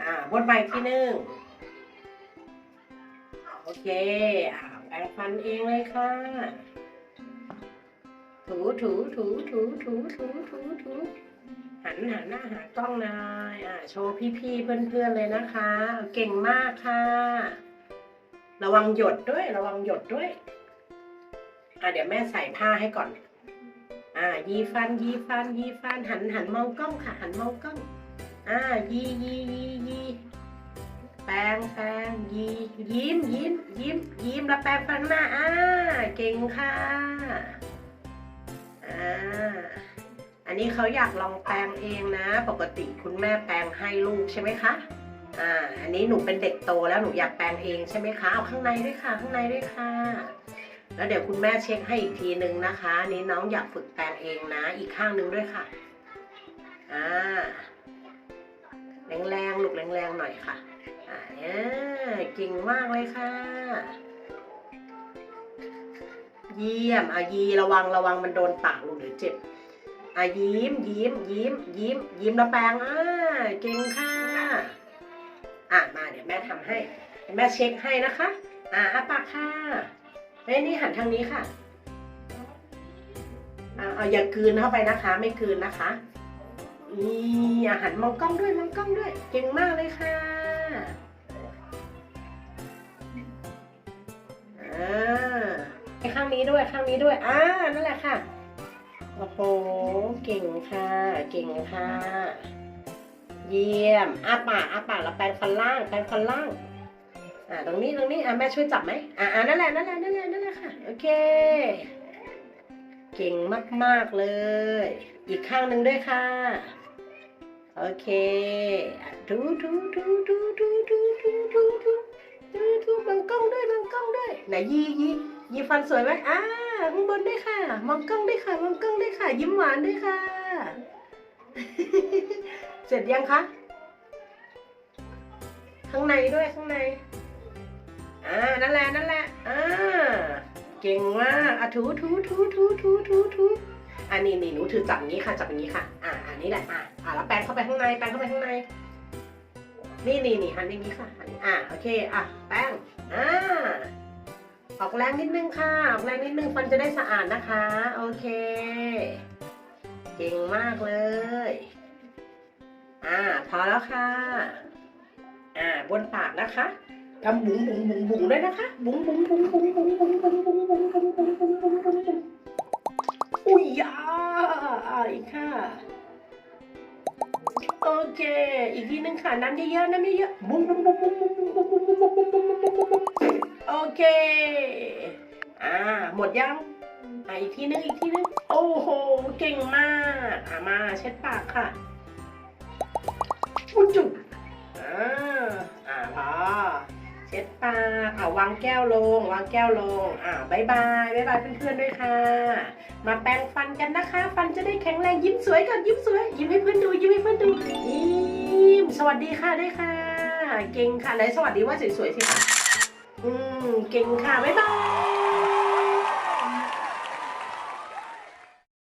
อ่าวนไปที่หนึ่งโอเค อ่าแปรงฟันเองเลยค่ะ ถูถูถูถูถูถูถูถูหันหันหน้าหากล้องนอยอ่าโชว์พี่ๆเพื่อนๆเลยนะคะ เก่งมากค่ะ ระวังหยดด้วย ระวังหยดด้วย อ่าเดี๋ยวแม่ใส่ผ้าให้ก่อน อ่ายีฟันยีฟันยีฟันหันหันมองกล้องค่ะ หันมองกล้อง อ่ายียียียีแปรงแปรงยียิ้มยิ้มยิ้มยิ้มแล้วแปรงฟันข้างหน้าอ่าเก่งค่ะอ่าอันนี้เขาอยากลองแปรงเองนะ ปกติคุณแม่แปรงให้ลูกใช่ไหมคะอ่าอันนี้หนูเป็นเด็กโตแล้วหนูอยากแปรงเองใช่ไหมคะเอาข้างในด้วยค่ะ ข้างในด้วยค่ะ แล้วเดี๋ยวคุณแม่เช็คให้อีกทีนึงนะคะนี้น้องอยากฝึกแปรงเองนะ อีกข้างหนึ่งด้วยค่ะอ่า แรงๆลูกแรงๆหน่อยค่ะอ่าเนี่ยเก่งมากเลยค่ะ เยี่ยมอะยีระวังระวังมันโดนปากลูกเดี๋ยวเจ็บอะยิ้มยิ้มยิ้มยิ้มยิ้มแล้วแปรงอ่าเก่งค่ะ อะมาเดี๋ยวแม่ทำให้แม่เช็คให้นะคะ อ่าอ้าปากค่ะเอ้ยนี่หันทางนี้ค่ะอ่าเอาอย่ากืนเข้าไปนะคะ ไม่กืนนะคะ นี่อาหารมองกล้องด้วยมองกล้องด้วย เก่งมากเลยค่ะอ่าข้างนี้ด้วยข้างนี้ด้วยอ่านั่นแหละค่ะโอ้โหเก่งค่ะ เก่งค่ะ เยี่ยมอาปากอาปากแล้วแปรงฟันล่างแปรงฟันล่างอ่าตรงนี้ตรงนี้อะแม่ช่วยจับไหมอ่าอ่านั่นแหละนั่นแหละนั่นแหละนั่นแหละค่ะโอเค เก่งมากๆเลย อีกข้างหนึ่งด้วยค่ะ โอเคดูดูดูดูดูดูดูดูดูดูดูมองกล้องด้วยมองกล้องด้วยไหนยียียีฟันสวยไหมอ่าข้างบนด้วยค่ะ มองกล้องด้วยค่ะมองกล้องด้วยค่ะ ยิ้มหวานด้วยค่ะ เสร็จยังคะข้างในด้วยข้างในอ่านั่นแหละนั่นแหละอ่าเก่งมากอะถูถูถูถูถูถูถู อันนี้นี่หนูถือจับอย่างนี้ค่ะจับอย่างนี้ค่ะอ่าอันนี้แหละอ่าอ่าแล้วแปรงเข้าไปข้างในแปรงเข้าไปข้างใน นี่นี่นี่หันอย่างนี้ค่ะหันอ่าโอเคอะแป้งอ่าออกแรงนิดนึงค่ะออกแรงนิดนึงฟันจะได้สะอาดนะคะ โอเค เก่งมากเลย อ่าพอแล้วค่ะ อ่าบนปากนะคะทำบุ๋งบุ๋งบุ๋งบุ๋งด้วยนะคะ บุ๋งบุ๋งบุ๋งบุ๋งบุ๋งบุ๋งบุ๋งบุ๋งบุ๋งบุ๋งบุ๋งบุ๋งบุ๋งบุ๋ง ค่ะ โอเค อีกทีนึงค่ะ น้ำเยอะๆ น้ำเยอะๆบุ้งบุ้งบุ้งบุ้งบุ้งบุ้งบุ้งบุ้งบุ้งบุ้งบุ้งบุ้งบุ้งบุ้งบุ้งโอเค อ่า หมดยังอะอีกทีนึงอีกทีนึง โอ้โห เก่งมาก อะมาเช็ดปากค่ะอุ้จุ๊บ ปากอ่าวางแก้วลง วางแก้วลง อ่าบายบายบายบายเพื่อนๆด้วยค่ะ มาแปรงฟันกันนะคะ ฟันจะได้แข็งแรงยิ้มสวยก่อนยิ้มสวย ยิ้มให้เพื่อนดูยิ้มให้เพื่อนดูยิ้มสวัสดีค่ะด้วยค่ะ เก่งค่ะไหนสวัสดีว่าสวยๆสิคะอืมเก่งค่ะบายบาย